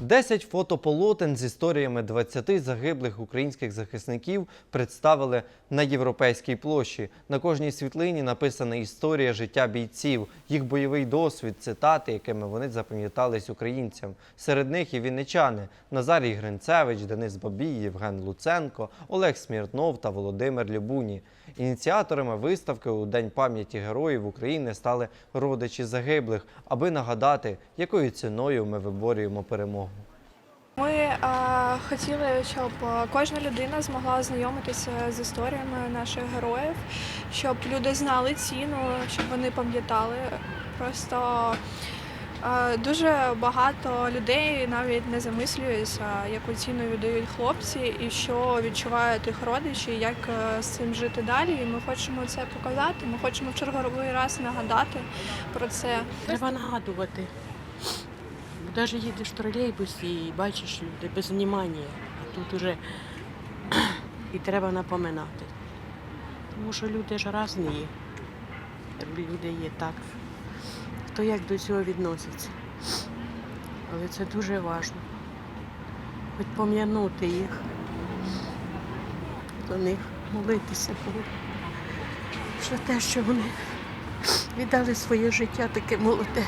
Десять фотополотен з історіями 20 загиблих українських захисників представили на європейській площі. На кожній світлині написана історія життя бійців, їх бойовий досвід, цитати, якими вони запам'ятались українцям. Серед них і вінничани Назарій Гринцевич, Денис Бабій, Євген Луценко, Олег Сміртнов та Володимир Любуні. Ініціаторами виставки у День пам'яті героїв України стали родичі загиблих, аби нагадати, якою ціною ми виборюємо перемогу. Ми е, хотіли, щоб кожна людина змогла ознайомитися з історіями наших героїв, щоб люди знали ціну, щоб вони пам'ятали. Просто е, дуже багато людей навіть не замислюються, яку ціну віддають хлопці і що відчувають їх родичі, як е, з цим жити далі. І ми хочемо це показати. Ми хочемо в черговий раз нагадати про це. Треба нагадувати. Навіть їдеш в тролейбусі і бачиш люди без внимання, а тут уже і треба напоминати. Тому що люди ж різні. Люди є так. Хто як до цього відноситься. Але це дуже важливо. Хоч пом'янути їх, до них молитися. Що те, що вони віддали своє життя таке молоде.